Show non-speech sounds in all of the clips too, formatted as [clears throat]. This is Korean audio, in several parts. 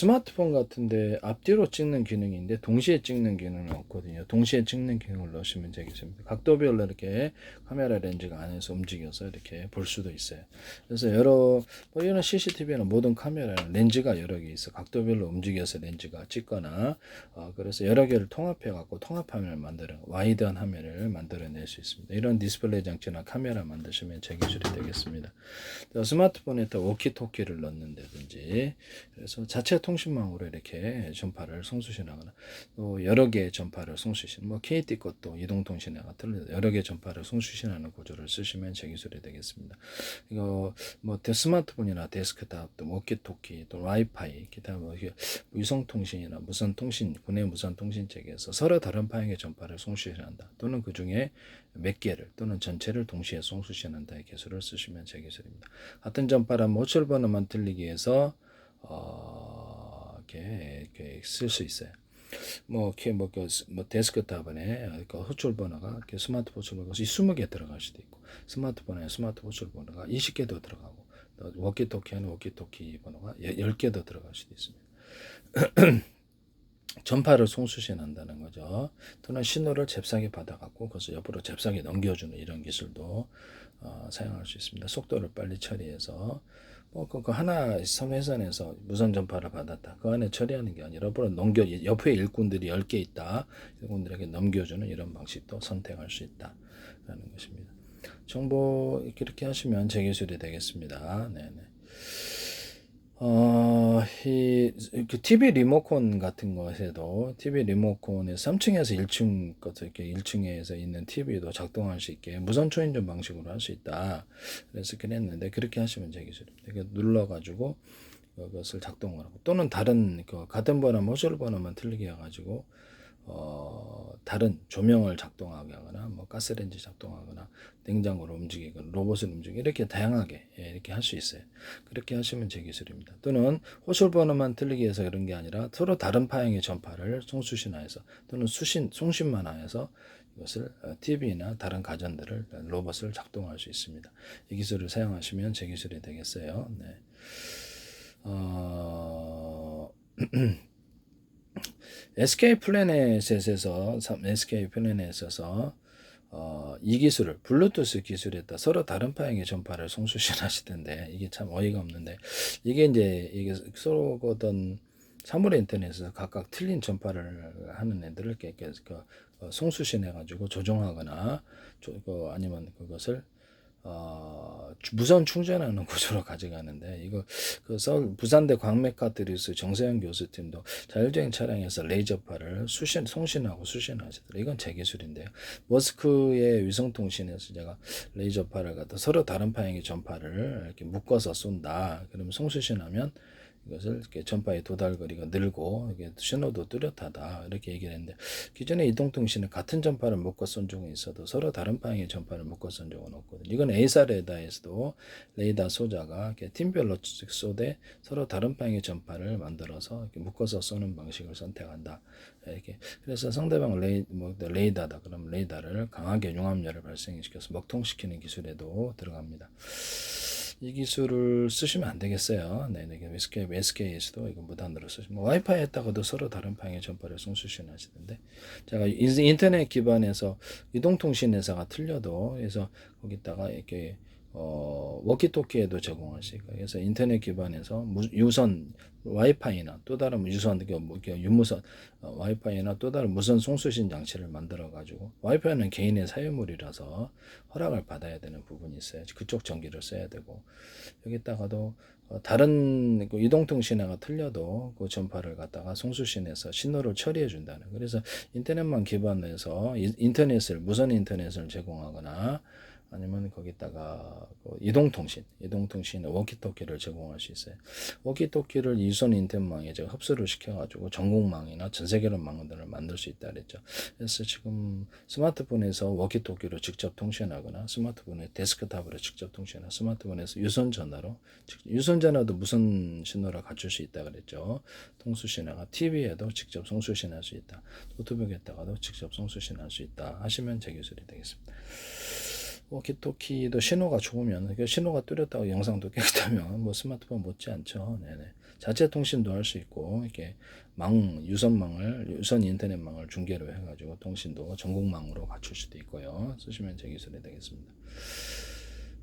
스마트폰 같은데 앞뒤로 찍는 기능인데 동시에 찍는 기능은 없거든요. 동시에 찍는 기능을 넣으시면 되겠습니다. 각도별로 이렇게 카메라 렌즈가 안에서 움직여서 이렇게 볼 수도 있어요. 그래서 여러 뭐 이런 CCTV나 모든 카메라는 렌즈가 여러 개 있어. 각도별로 움직여서 렌즈가 찍거나 어, 그래서 여러 개를 통합해 갖고 통합 화면을 만들어 와이드한 화면을 만들어낼 수 있습니다. 이런 디스플레이 장치나 카메라 만드시면 제 기술이 되겠습니다. 또 스마트폰에다 워키토키를 넣는다든지 그래서 자체 통 신망으로 이렇게 전파를 송수신하거나 또 여러 개의 전파를 송수신 뭐 KT 것도 이동통신에 같은 여러 개의 전파를 송수신하는 구조를 쓰시면 제 기술이 되겠습니다. 이거 뭐 데- 스마트폰이나 데스크탑 또 워키토키 또 와이파이 기타 뭐 위성통신이나 무선통신 국내 무선통신 체계에서 서로 다른 방향의 전파를 송수신한다 또는 그 중에 몇 개를 또는 전체를 동시에 송수신한다의 기술을 쓰시면 제 기술입니다. 같은 전파라면 호출 번호만 틀리기 위해서 어, 이렇게, 이렇게 쓸 수 있어요. 뭐, 이렇게 뭐, 그, 뭐 데스크탑에 그 호출 번호가 이렇게 스마트 호출 번호가 20개 들어갈 수도 있고, 스마트폰에 스마트 호출 번호가 20개도 들어가고, 또 워키토키에는 워키토키 번호가 10개도 들어갈 수도 있습니다. [clears throat] 전파를 송수신한다는 거죠. 또는 신호를 잽싸게 받아갖고 그것을 옆으로 잽싸게 넘겨주는 이런 기술도 어, 사용할 수 있습니다. 속도를 빨리 처리해서 뭐 그, 그 하나 섬회선에서 무선 전파를 받았다. 그 안에 처리하는 게 아니라 옆으로 넘겨 옆에 일꾼들이 10개 있다. 일꾼들에게 넘겨주는 이런 방식도 선택할 수 있다라는 것입니다. 정보 이렇게 하시면 제 기술이 되겠습니다. 네네. 어, 이, 그 TV 리모컨 같은 것에도 TV 리모컨에 3층에서 1층 것도 이렇게 1층에서 있는 TV도 작동할 수 있게 무선 초인종 방식으로 할 수 있다. 그래서 그랬는데 그렇게 하시면 제 기술입니다. 이렇게 눌러가지고 그것을 작동을 하고 또는 다른 그 같은 번호 모듈 번호만 틀리게 해가지고 어, 다른 조명을 작동하게 하거나 뭐 가스레인지 작동하거나 냉장고를 움직이거나 로봇을 움직이고 이렇게 다양하게 예, 이렇게 할 수 있어요. 그렇게 하시면 제 기술입니다. 또는 호출 번호만 틀리게 해서 그런 게 아니라 서로 다른 파형의 전파를 송수신화해서 또는 수신 송신만화해서 이것을 TV나 다른 가전들을 로봇을 작동할 수 있습니다. 이 기술을 사용하시면 제 기술이 되겠어요. 네. 어... [clears throat] SK 플래닛에서 SK 플래닛에서 어, 이 기술을 블루투스 기술에다 서로 다른 파형의 전파를 송수신하시던데 이게 참 어이가 없는데 이게 이제 이게 서로 어떤 사물 인터넷에서 각각 틀린 전파를 하는 애들을 이렇게, 이렇게 그, 어, 송수신해 가지고 조종하거나 조, 그, 아니면 그것을 어, 주- 무선 충전하는 [laughs] 구조로 가져가는데 이거 그 서울 부산대 광맥카트리스 정세영 교수팀도 자율주행 차량에서 레이저파를 수신 송신하고 수신하시더라. 이건 제 기술인데요. 머스크의 위성통신에서 제가 레이저파를 갖다 서로 다른 파형의 전파를 이렇게 묶어서 쏜다. 그러면 송수신하면 이것을 이렇게 전파의 도달 거리가 늘고 이게 신호도 뚜렷하다 이렇게 얘기를 했는데 기존의 이동통신은 같은 전파를 묶어 쏜 적은 있어도 서로 다른 방향의 전파를 묶어 쏜 적은 없거든요. 이건 A사 레이더에서도 레이더 소자가 이렇게 팀별로 쏘되 서로 다른 방향의 전파를 만들어서 이렇게 묶어서 쏘는 방식을 선택한다. 이렇게 그래서 상대방 레이 뭐 레이더다 그럼 레이더를 강하게 융합열을 발생시켜서 먹통시키는 기술에도 들어갑니다. 이 기술을 쓰시면 안 되겠어요. 네, 네, SK, SK에서도 이거 무단으로 쓰시면 뭐 와이파이에다가도 서로 다른 방향의 전파를 송수신 하시던데 제가 인- 인터넷 기반에서 이동통신 회사가 틀려도 그래서 거기다가 이렇게 어, 워키토키에도 제공할 수 있고 그래서 인터넷 기반에서 무, 유선 와이파이나 또 다른 유선 그 뭐, 유무선 어, 와이파이나 또 다른 무선 송수신 장치를 만들어 가지고 와이파이는 개인의 사유물이라서 허락을 받아야 되는 부분이 있어요. 그쪽 전기를 써야 되고 여기다가도 어, 다른 그 이동통신회가 틀려도 그 전파를 갖다가 송수신해서 신호를 처리해 준다는. 그래서 인터넷만 기반해서 이- 인터넷을 무선 인터넷을 제공하거나 아니면 거기다가 그 이동통신, 이동통신 워키토키를 제공할 수 있어요. 워키토키를 유선 인터넷망에 제가 흡수를 시켜가지고 전국망이나 전 세계로 망들을 만들 수 있다 그랬죠. 그래서 지금 스마트폰에서 워키토키로 직접 통신하거나 스마트폰에 데스크탑으로 직접 통신하거나 스마트폰에서 유선 전화로 직- 유선 전화도 무선 신호를 갖출 수 있다 그랬죠. 통수신화가 TV에도 직접 송수신할 수 있다. 노트북에다가도 직접 송수신할 수 있다. 하시면 제 기술이 되겠습니다. 워키토키도 신호가 좋으면 그 신호가 뚜렷하고 영상도 깨끗하면 뭐 스마트폰 못지 않죠. 네네. 자체 통신도 할 수 있고 이렇게 망 유선망을 유선 인터넷망을 중계로 해가지고 통신도 전국망으로 갖출 수도 있고요. 쓰시면 제 기술이 되겠습니다.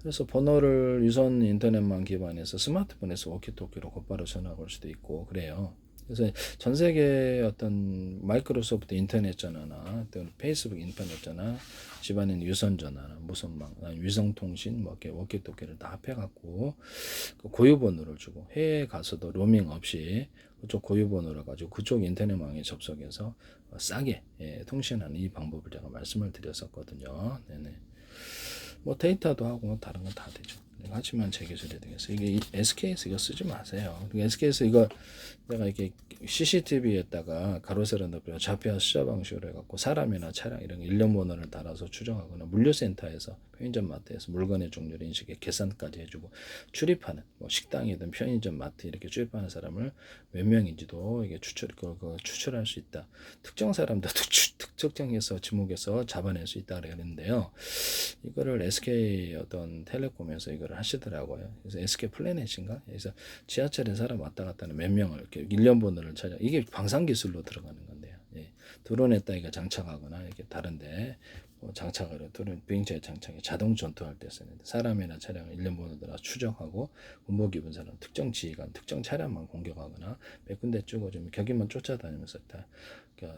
그래서 번호를 유선 인터넷망 기반에서 스마트폰에서 워키토키로 곧바로 전화 걸 수도 있고 그래요. 그래서 전 세계 어떤 마이크로소프트 인터넷 전화나 또 페이스북 인터넷 전화, 집안에 유선 전화나 무선망, 위성 통신, 뭐 이렇게 워키 토키를 다 합해 갖고 그 고유 번호를 주고 해외에 가서도 로밍 없이 그쪽 고유 번호를 가지고 그쪽 인터넷망에 접속해서 싸게 예, 통신하는 이 방법을 제가 말씀을 드렸었거든요. 네네. 뭐 데이터도 하고 뭐 다른 건 다 되죠. 네, 하지만 제 기술이 되겠어요. 이게 SK에서 이거 쓰지 마세요. SK에서 이거 내가 이렇게 CCTV에다가 가로세로 넓혀 좌표 숫자 방식으로 해갖고 사람이나 차량 이런 일련 번호를 달아서 추정하거나 물류센터에서 편의점 마트에서 물건의 종류를 인식해 계산까지 해주고 출입하는 뭐 식당이든 편의점 마트 이렇게 출입하는 사람을 몇 명인지도 이게 추출 그, 그 추출할 수 있다. 특정 사람도 특, 특정해서 지목해서 잡아낼 수 있다 그랬는데요. 이거를 SK 어떤 텔레콤에서 이거 를 하시더라고요. 그래서 SK 플래닛인가? 그래서 지하철에 사람 왔다 갔다 하는 몇 명을 이렇게 일련 번호를 찾아 이게 방산 기술로 들어가는 건데요. 예. 드론에다 이거 장착하거나 이렇게 다른데 뭐 장착을 드론 비행체에 장착해 자동 전투할 때 쓰는데 사람이나 차량을 일련 번호들아 추적하고 군복 입은 사람 특정 지휘관 특정 차량만 공격하거나 몇 군데 찍어주면 격이만 쫓아다니면서 다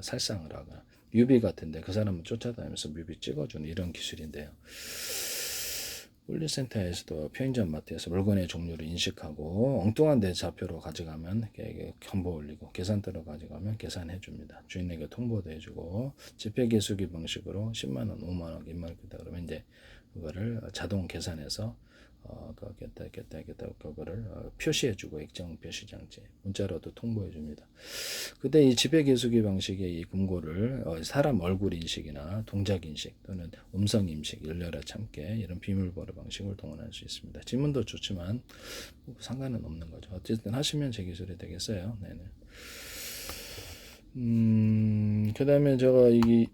살상을 하거나 뮤비 같은데 그 사람은 쫓아다니면서 뮤비 찍어주는 이런 기술인데요. 물류센터에서도 편의점 마트에서 물건의 종류를 인식하고 엉뚱한 데 좌표로 가져가면 경보 올리고 계산대로 가져가면 계산해 줍니다. 주인에게 통보도 해주고 지폐 계수기 방식으로 10만 원, 5만 원 입력했다 그러면 이제 그거를 자동 계산해서 어, 그겠다 겠다 겠다 그거를 어, 표시해주고 액정 표시 장치 문자로도 통보해줍니다. 그때 이 지배 계수기 방식의 이 금고를 어, 사람 얼굴 인식이나 동작 인식 또는 음성 인식 열려라 참게 이런 비밀번호 방식을 동원할 수 있습니다. 지문도 좋지만 뭐 상관은 없는 거죠. 어쨌든 하시면 제 기술이 되겠어요. 네네. 음, 그 다음에 제가 이,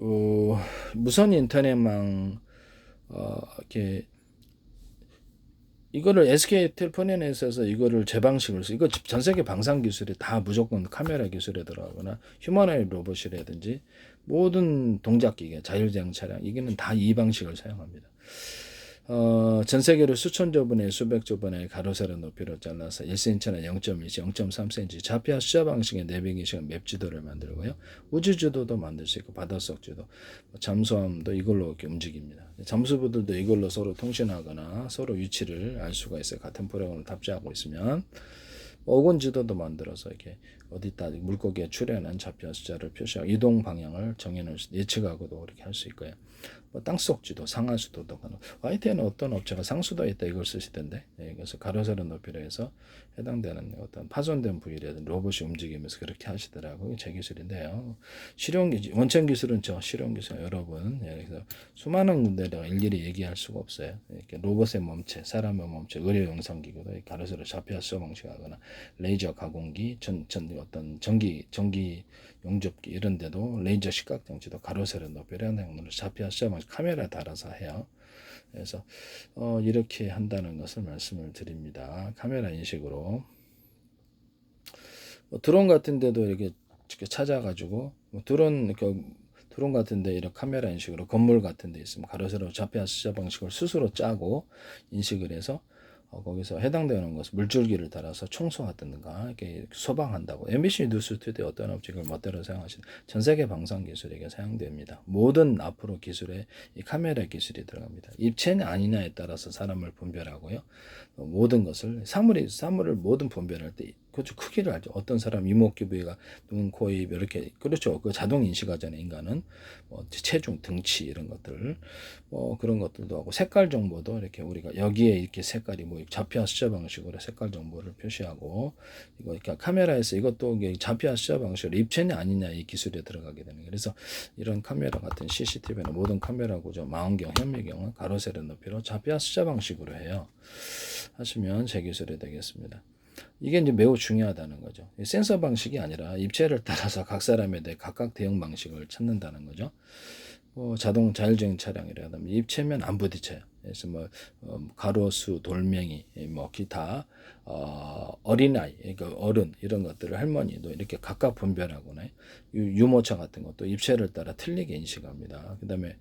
어, 무선 인터넷망, 어, 이렇게 이거를 SK 텔레폰에서 이거를 제 방식으로 써. 이거 전 세계 방산 기술이 다 무조건 카메라 기술에 들어가거나 휴머나이 로봇이라든지 모든 동작 기계, 자율주행 차량 이게는 다 이 방식을 사용합니다. 어, 전 세계로 수천 조 분의 수백 조 분의 가로세로 높이로 잘라서 1cm나 0.1cm, 0.3cm 좌표와 숫자 방식의 내비게이션 맵 지도를 만들고요. 우주 지도도 만들 수 있고 바닷속 지도, 뭐 잠수함도 이걸로 이렇게 움직입니다. 잠수부들도 이걸로 서로 통신하거나 서로 위치를 알 수가 있어요. 같은 프로그램을 탑재하고 있으면 어군 지도도 만들어서 이렇게 어디다 물고기에 출현한 좌표 숫자를 표시하고 이동 방향을 정해놓을 수 예측하고도 그렇게 할 수 있고요. 뭐 땅속 지도, 상하수도도. YT에는 어떤 업체가 상수도에 있다 이걸 쓰시던데, 예, 그래서 가로세로 높이로 해서 해당되는 어떤 파손된 부위라든 로봇이 움직이면서 그렇게 하시더라고요. 제 기술인데요. 실용 기술, 원천 기술은 저 실용 기술 여러분, 예, 그래서 수많은 군데다가 일일이 얘기할 수가 없어요. 이렇게 로봇의 몸체, 사람의 몸체, 의료 영상 기구도 가로세로 좌표 수 방식하거나 레이저 가공기, 전, 전 어떤 전기 전기 용접기 이런 데도 레이저 시각 장치도 가로세로 높이로 하는 좌표 수 방식 카메라 달아서 해요. 그래서 어, 이렇게 한다는 것을 말씀을 드립니다. 카메라 인식으로 뭐 드론 같은 데도 이렇게 찾아가지고 뭐 드론 그 드론 같은데 이런 카메라 인식으로 건물 같은 데 있으면 가로세로 좌표 숫자 방식을 스스로 짜고 인식을 해서 어, 거기서 해당되는 것을 물줄기를 따라서 청소하든가 이렇게 소방한다고 MBC 뉴스 투데 어떤 업체를 멋대로 사용하시는 전 세계 방송 기술에게 사용됩니다. 모든 앞으로 기술에 이 카메라 기술이 들어갑니다. 입체는 아니냐에 따라서 사람을 분별하고요. 어, 모든 것을 사물이 사물을 모든 분별할 때 그렇죠. 크기를 알죠. 어떤 사람 이목구 부위가 눈, 코, 입 이렇게 그렇죠. 그 자동 인식하잖아요. 인간은 뭐 체중, 등치 이런 것들 뭐 그런 것들도 하고 색깔 정보도 이렇게 우리가 여기에 이렇게 색깔이 뭐 좌표 숫자 방식으로 색깔 정보를 표시하고 이거 그러니까 카메라에서 이것도 좌표 숫자 방식으로 입체냐 아니냐 이 기술에 들어가게 되는. 그래서 이런 카메라 같은 CCTV나 모든 카메라 구조 망원경, 현미경은 가로 세로 높이로 좌표 숫자 방식으로 해요. 하시면 제 기술이 되겠습니다. 이게 이제 매우 중요하다는 거죠. 센서 방식이 아니라 입체를 따라서 각 사람에 대해 각각 대응 방식을 찾는다는 거죠. 뭐 자동 자율주행 차량이라든지 입체면 안 부딪혀요. 그래서 뭐 어, 가로수, 돌멩이, 뭐 기타 어, 어린아이, 그러니까 어른 이런 것들을 할머니도 이렇게 각각 분별하거나 유- 유모차 같은 것도 입체를 따라 틀리게 인식합니다. 그다음에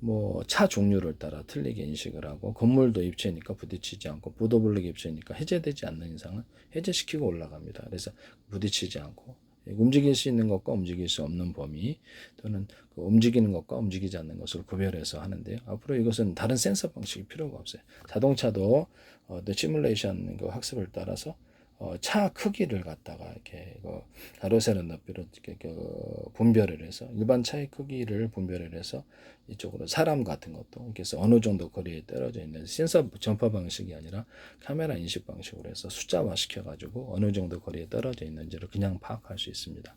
뭐 차 종류를 따라 틀리게 인식을 하고 건물도 입체니까 부딪히지 않고 보도블록 입체니까 해제되지 않는 이상은 해제시키고 올라갑니다. 그래서 부딪히지 않고 움직일 수 있는 것과 움직일 수 없는 범위 또는 그 움직이는 것과 움직이지 않는 것을 구별해서 하는데요. 앞으로 이것은 다른 센서 방식이 필요가 없어요. 자동차도 어, 또 시뮬레이션 그 학습을 따라서 어, 차 크기를 갖다가 이렇게 그 가로 세로 높이로 이렇게 그 분별을 해서 일반 차의 크기를 분별을 해서 이쪽으로 사람 같은 것도 그래서 어느 정도 거리에 떨어져 있는 센서 전파 방식이 아니라 카메라 인식 방식으로 해서 숫자화 시켜가지고 어느 정도 거리에 떨어져 있는지를 그냥 파악할 수 있습니다.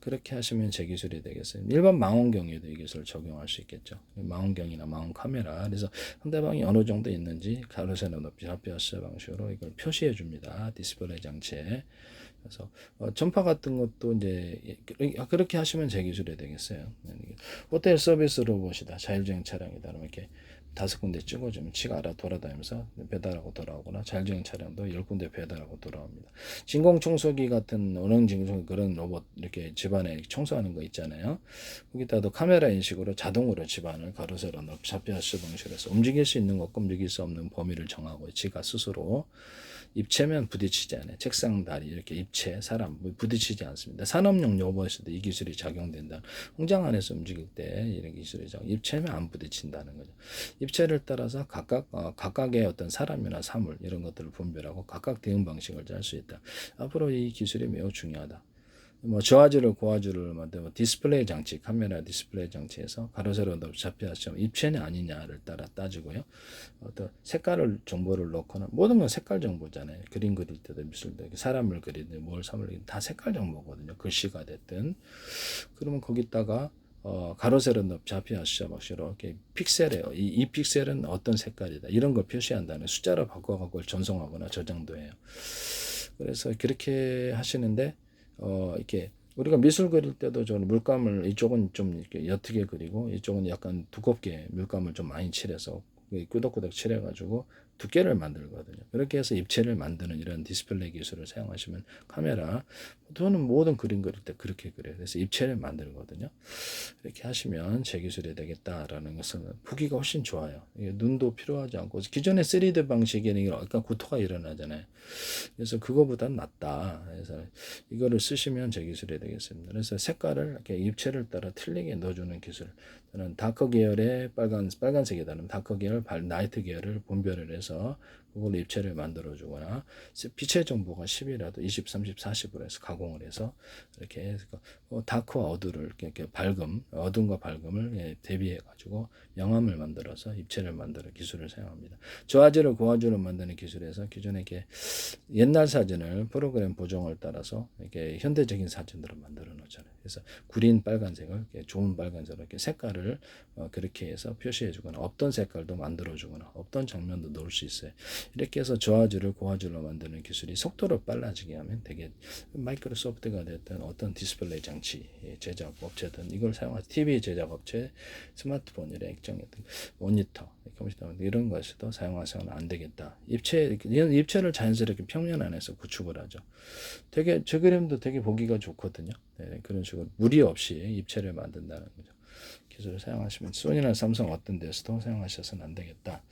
그렇게 하시면 제 기술이 되겠어요. 일반 망원경에도 이 기술을 적용할 수 있겠죠. 망원경이나 망원 카메라. 그래서 상대방이 어느 정도 있는지 가로세로 높이 합비아스 방식으로 이걸 표시해 줍니다. 디스플레이 장치에. 그래서 어, 전파 같은 것도 이제 그렇게 하시면 제 기술이 되겠어요. 호텔 서비스 로봇이다. 자율주행 차량이다. 그러면 이렇게 다섯 군데 찍어주면 지가 알아 돌아다니면서 배달하고 돌아오거나 자율주행 차량도 열 군데 배달하고 돌아옵니다. 진공 청소기 같은 원형 진공 그런 로봇 이렇게 집안에 청소하는 거 있잖아요. 거기다도 카메라 인식으로 자동으로 집안을 가로세로 잡혀스 방식으로 해서 움직일 수 있는 것과 움직일 수 없는 범위를 정하고 지가 스스로 입체면 부딪히지 않아요. 책상 다리 이렇게 입체 사람 뭐 부딪히지 않습니다. 산업용 로봇에도 이 기술이 작용된다. 공장 안에서 움직일 때 이런 기술이 작 입체면 안 부딪힌다는 거죠. 입체를 따라서 각각 어, 각각의 어떤 사람이나 사물 이런 것들을 분별하고 각각 대응 방식을 짤 수 있다. 앞으로 이 기술이 매우 중요하다. 뭐 저하주를 고하주를 만들고 디스플레이 장치 카메라 디스플레이 장치에서 가로 세로 잡혀서 입체냐 아니냐를 따라 따지고요. 어떤 색깔을 정보를 넣거나 모든 건 색깔 정보잖아요. 그림 그릴 때도 미술도 사람을 그리든 뭘 사물이든 다 색깔 정보거든요. 글씨가 됐든 그러면 거기다가 어, 가로세로 잡혀하시죠. 막시로 이렇게 픽셀이에요. 이, 이 픽셀은 어떤 색깔이다. 이런 걸 표시한다는 숫자로 바꿔갖고 전송하거나 저장도 해요. 그래서 그렇게 하시는데 어, 이렇게 우리가 미술 그릴 때도 저는 물감을 이쪽은 좀 이렇게 옅게 그리고 이쪽은 약간 두껍게 물감을 좀 많이 칠해서 끄덕끄덕 칠해가지고 두께를 만들거든요. 그렇게 해서 입체를 만드는 이런 디스플레이 기술을 사용하시면 카메라 저는 모든 그림 그릴 때 그렇게 그려요. 그래서 입체를 만들거든요. 이렇게 하시면 제 기술이 되겠다라는 것은 보기가 훨씬 좋아요. 눈도 필요하지 않고 기존의 3D 방식에는 약간 구토가 일어나잖아요. 그래서 그거보단 낫다. 그래서 이거를 쓰시면 제 기술이 되겠습니다. 그래서 색깔을 이렇게 입체를 따라 틀리게 넣어주는 기술. 저는 다크 계열의 빨간 빨간색이다는 다크 계열, 발 나이트 계열을 분별을 해서 통해서 그걸로 입체를 만들어 주거나 빛의 정보가 10이라도 20, 30, 40으로 해서 가공을 해서 이렇게 해서 어, 다크와 어두를 이렇게 밝음, 어둠과 밝음을 예, 대비해 가지고 영암을 만들어서 입체를 만드는 기술을 사용합니다. 저하지를 고화지로 만드는 기술에서 기존에 이렇게 옛날 사진을 프로그램 보정을 따라서 이렇게 현대적인 사진으로 만들어 놓잖아요. 그래서 구린 빨간색을 이렇게 좋은 빨간색으로 이렇게 색깔을 어, 그렇게 해서 표시해 주거나 없던 색깔도 만들어 주거나 없던 장면도 넣을 수 있어요. 이렇게 해서 저하주를 고하주로 만드는 기술이 속도를 빨라지게 하면 되게 마이크로소프트가 됐든 어떤 디스플레이 장치 제작 업체든 이걸 사용해서 TV 제작 업체, 스마트폰이나 액정이든 모니터, 이런 것에도 사용하서는 안 되겠다. 입체 이런 입체를 자연스럽게 평면 안에서 구축을 하죠. 되게 저 그림도 되게 보기가 좋거든요. 네, 그런 식으로 무리 없이 입체를 만든다는 거죠. 기술을 사용하시면 소니나 삼성 어떤 데서도 사용하셔서는 안 되겠다.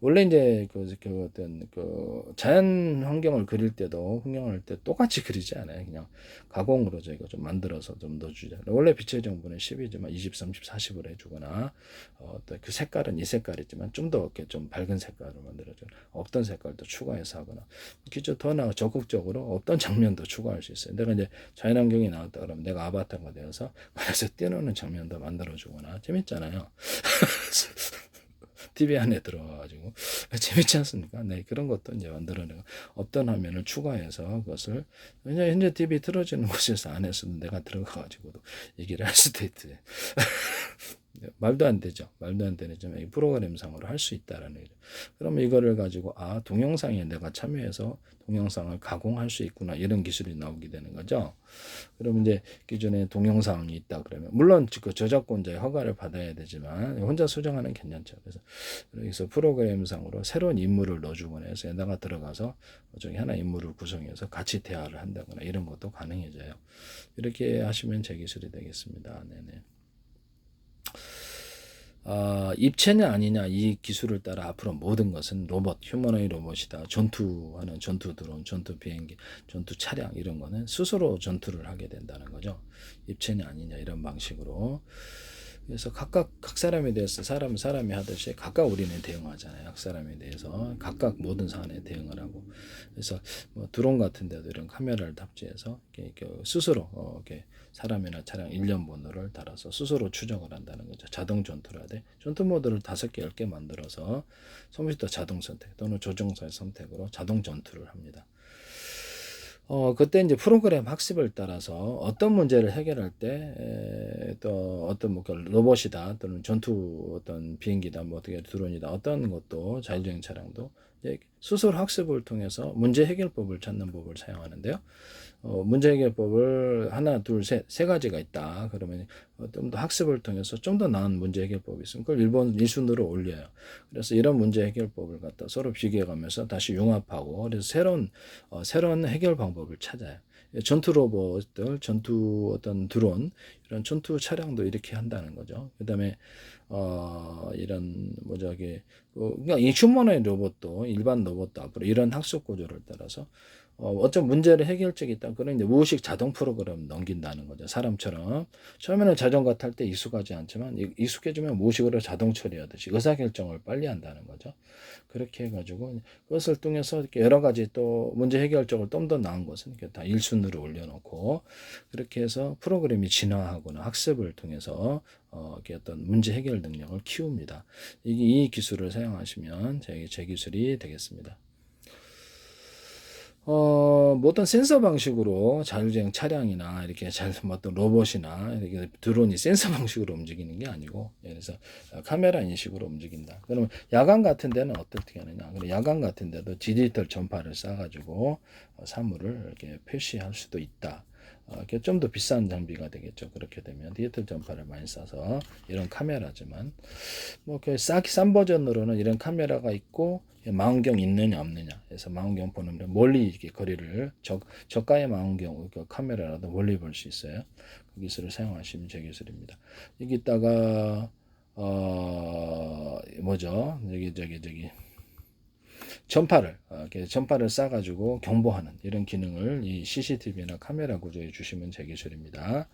원래 이제 그, 그 어떤 그 자연 환경을 그릴 때도 풍경을 할때 똑같이 그리지 않아요. 그냥 가공으로 저희가 좀 만들어서 좀 넣어주자. 원래 빛의 정보는 10이지만 20, 30, 40으로 해주거나 어, 그 색깔은 이 색깔이지만 좀 더 이렇게 좀 밝은 색깔로 만들어줘. 없던 색깔도 추가해서 하거나 기초 더 나아 적극적으로 없던 장면도 추가할 수 있어요. 내가 이제 자연 환경이 나왔다 그러면 내가 아바타가 되어서 [laughs] 그래서 뛰어노는 장면도 만들어주거나 재밌잖아요. [laughs] TV 안에 들어와가지고 [laughs] 재밌지 않습니까? 네 그런 것도 이제 만들어내고 없던 화면을 추가해서 그것을 왜냐 현재 TV 틀어지는 [laughs] 곳에서 안에서도 내가 들어가가지고도 얘기를 할 수도 있대. [laughs] 말도 안 되죠. 말도 안 되지만 이 프로그램상으로 할 수 있다라는 거죠. 그러면 이거를 가지고 아 동영상에 내가 참여해서 동영상을 가공할 수 있구나 이런 기술이 나오게 되는 거죠. 그러면 이제 기존에 동영상이 있다 그러면 물론 그 저작권자의 허가를 받아야 되지만 혼자 수정하는 괜찮죠. 그래서 여기서 프로그램상으로 새로운 인물을 넣어주거나 해서 에다가 들어가서 저기 하나 인물을 구성해서 같이 대화를 한다거나 이런 것도 가능해져요. 이렇게 하시면 제 기술이 되겠습니다. 네네. 아, 입체냐 아니냐 이 기술을 따라 앞으로 모든 것은 로봇, 휴머노이 로봇이다. 전투하는 전투 드론, 전투 비행기, 전투 차량 이런 거는 스스로 전투를 하게 된다는 거죠. 입체냐 아니냐 이런 방식으로. 그래서 각각 각 사람에 대해서 사람 사람이 하듯이 각각 우리는 대응하잖아요. 각 사람에 대해서 각각 모든 사안에 대응을 하고 그래서 뭐 드론 같은 데도 이런 카메라를 탑재해서 이렇게, 이렇게 스스로 어, 이렇게 사람이나 차량 일련 번호를 달아서 스스로 추적을 한다는 거죠. 자동 전투를 하되 전투 모드를 다섯 개, 열 개 만들어서 컴퓨터 자동 선택 또는 조종사의 선택으로 자동 전투를 합니다. 어, 그때 이제 프로그램 학습을 따라서 어떤 문제를 해결할 때, 또 어떤 뭐 로봇이다, 또는 전투 어떤 비행기다, 뭐 어떻게 드론이다, 어떤 것도 자율주행 차량도 이제 스스로 학습을 통해서 문제 해결법을 찾는 법을 사용하는데요. 어, 문제 해결법을 하나, 둘, 셋, 세 가지가 있다. 그러면 좀 더 학습을 통해서 좀 더 나은 문제 해결법이 있으면 그걸 일본 1순으로 올려요. 그래서 이런 문제 해결법을 갖다 서로 비교해가면서 다시 융합하고 그래서 새로운 어, 새로운 해결 방법을 찾아요. 전투 로봇들, 전투 어떤 드론 이런 전투 차량도 이렇게 한다는 거죠. 그다음에 어 이런 뭐 저기 그, 그러니까 이 휴머노의 로봇도 일반 로봇도 앞으로 이런 학습 구조를 따라서 어, 어떤 문제를 해결책이 있다. 그런 이제 무의식 자동 프로그램 넘긴다는 거죠. 사람처럼. 처음에는 자전거 탈 때 익숙하지 않지만 익숙해지면 무의식으로 자동 처리하듯이 의사결정을 빨리 한다는 거죠. 그렇게 해가지고 그것을 통해서 이렇게 여러 가지 또 문제 해결적으로 좀더 나은 것은 이렇게 다 일순으로 올려놓고 그렇게 해서 프로그램이 진화하거나 학습을 통해서 어, 이렇게 어떤 문제 해결 능력을 키웁니다. 이게 이 기술을 사용하시면 제, 제 기술이 되겠습니다. 어, 뭐 어떤 센서 방식으로 자율주행 차량이나 이렇게 [laughs] 잘, 뭐 어떤 로봇이나 이렇게 드론이 센서 [laughs] 방식으로 움직이는 게 아니고, 그래서 카메라 인식으로 움직인다. 그러면 야간 같은 데는 어떻게 하느냐. 야간 같은 데도 디지털 전파를 쏴가지고 어, 사물을 이렇게 표시할 수도 있다. 어, 좀 더 비싼 장비가 되겠죠. 그렇게 되면 디지털 전파를 많이 써서 이런 카메라지만 뭐그싼 버전으로는 이런 카메라가 있고 망원경 있느냐 없느냐 해서 망원경 보는 멀리 이렇게 거리를 저, 저가의 망원경 그 카메라라도 멀리 볼 수 있어요. 그 기술을 사용하시면 제 기술입니다. 여기다가 어 뭐죠? 여기 저기 저기 전파를 어, 이렇게 전파를 쏴가지고 경보하는 이런 기능을 이 CCTV나 카메라 구조에 주시면 제 기술입니다.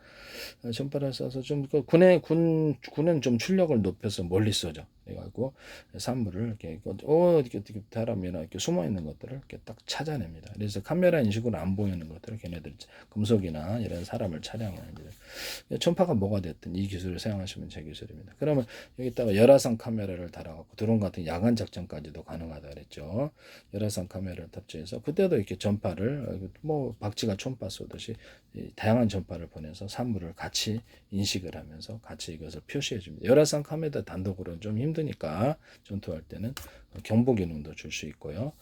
어, 전파를 쏴서 좀그 군의 군 군은 좀 출력을 높여서 멀리 쏘죠. 해갖고 산물을 이렇게 어 이렇게 어떻게 사람이나 이렇게 숨어 있는 것들을 이렇게 딱 찾아냅니다. 그래서 카메라 인식으로 안 보이는 것들을 걔네들 금속이나 이런 사람을 촬영하는 전파가 뭐가 됐든 이 기술을 사용하시면 제 기술입니다. 그러면 여기다가 열화상 카메라를 달아갖고 드론 같은 야간 작전까지도 가능하다 그랬죠. 열화상 카메라를 탑재해서 그때도 이렇게 전파를 뭐 박쥐가 촌파 쏘듯이 다양한 전파를 보내서 산물을 같이 인식을 하면서 같이 이것을 표시해 줍니다. 열화상 카메라 단독으로는 좀 힘드니까 전투할 때는 경보 기능도 줄 수 있고요.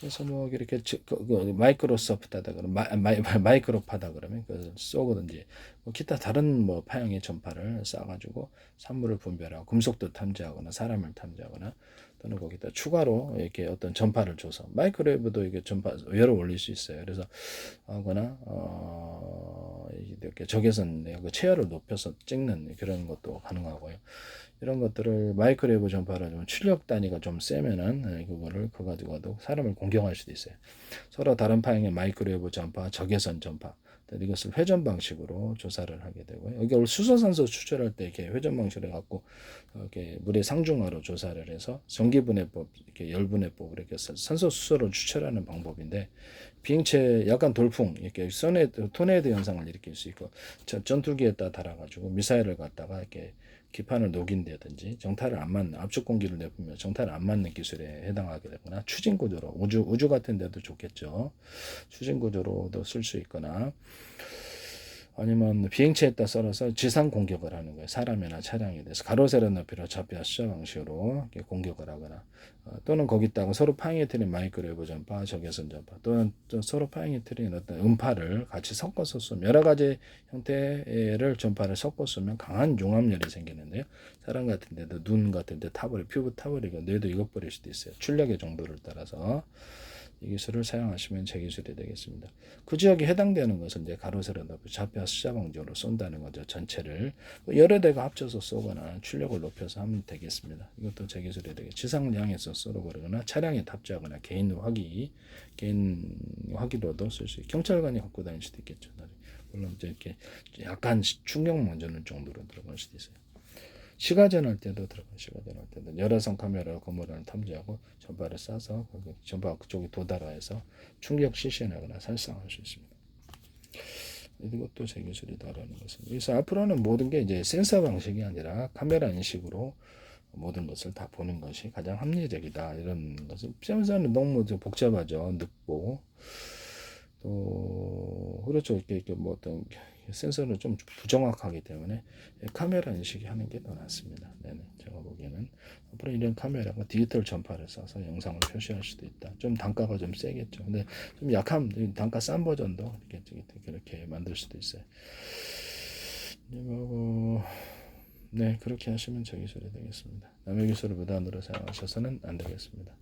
그래서 뭐 이렇게 그, 그 마이크로소프트하다 그러면 마이, 마이, 크로파다 그러면 그 쏘거든지 뭐 기타 다른 뭐 파형의 전파를 쏴가지고 산물을 분별하고 금속도 탐지하거나 사람을 탐지하거나 또는 거기다 추가로 이렇게 어떤 전파를 줘서 마이크로웨브도 이게 전파 여러 올릴 수 있어요. 그래서 하거나 어 이렇게 적외선 그 체열을 높여서 찍는 그런 것도 가능하고요. 이런 것들을 마이크로웨브 전파를 좀 출력 단위가 좀 세면은 네, 그거를 그거 가지고도 사람을 공격할 수도 있어요. 서로 다른 파형의 마이크로웨브 전파, 적외선 전파 이것을 회전 방식으로 조사를 하게 되고요. 여기 수소산소 추출할 때 이렇게 회전 방식을 갖고 이렇게 물의 상중하로 조사를 해서 전기분해법, 이렇게 열분해법 이렇게 산소 수소를 추출하는 방법인데 비행체 약간 돌풍 이렇게 선에 토네이드 현상을 일으킬 수 있고 전투기에다 달아가지고 미사일을 갖다가 이렇게 기판을 녹인다든지 정타를 안 맞는 압축 공기를 내보면 정타를 안 맞는 기술에 해당하게 되거나 추진 구조로 우주 우주 같은 데도 좋겠죠. 추진 구조로도 쓸 수 있거나 아니면 비행체에다 썰어서 지상 공격을 하는 거예요. 사람이나 차량에 대해서 가로 세로 높이로 수자 방식으로 공격을 하거나 어, 또는 거기다가 서로 파행에 틀린 마이크로웨브 전파, 적외선 전파 또는 또 서로 틀린 어떤 음파를 같이 섞어서 쏘면 여러 가지 형태를 전파를 섞어 쏘면 강한 융합열이 생기는데요. 사람 같은 데도 눈 같은 데 타버리, 피부 타버리고 뇌도 익어버릴 수도 있어요. 출력의 정도를 따라서 이 기술을 사용하시면 제 기술이 되겠습니다. 그 지역에 해당되는 것은 이제 가로 세로 높이 좌표 수자 방정으로 쏜다는 거죠. 전체를 뭐 여러 대가 합쳐서 쏘거나 출력을 높여서 하면 되겠습니다. 이것도 제 기술이 되겠. 지상을 향해서 쏘러버리거나 차량에 탑재하거나 개인 화기, 개인 화기로도 쓸 수 있고 경찰관이 갖고 다닐 수도 있겠죠. 물론 이렇게 약간 충격 먼저 는 정도로 들어갈 수도 있어요. 시가전 할 때도 들어가 시가전 할 때도. 열화성 카메라 건물을 탐지하고 전파를 쏴서 전파 그쪽에 도달해서 충격 실시하거나 살상할 수 있습니다. 이것도 제 기술이다라는 것은 그래서 앞으로는 모든 게 이제 센서 방식이 아니라 카메라 인식으로 모든 것을 다 보는 것이 가장 합리적이다 이런 것은 센서는 너무 좀 복잡하죠 늦고. 또 그렇죠. 이렇게, 이렇게 뭐 어떤 센서는 좀 부정확하기 때문에 카메라 인식이 하는 게 더 낫습니다. 네네 제가 보기에는 앞으로 이런 카메라가 디지털 전파를 써서 영상을 표시할 수도 있다. 좀 단가가 좀 세겠죠. 근데 좀 약한 단가 싼 버전도 이렇게 그렇게 만들 수도 있어요. 네, 뭐, 네 그렇게 하시면 저 기술이 되겠습니다. 남의 기술을 무단으로 사용하셔서는 안 되겠습니다.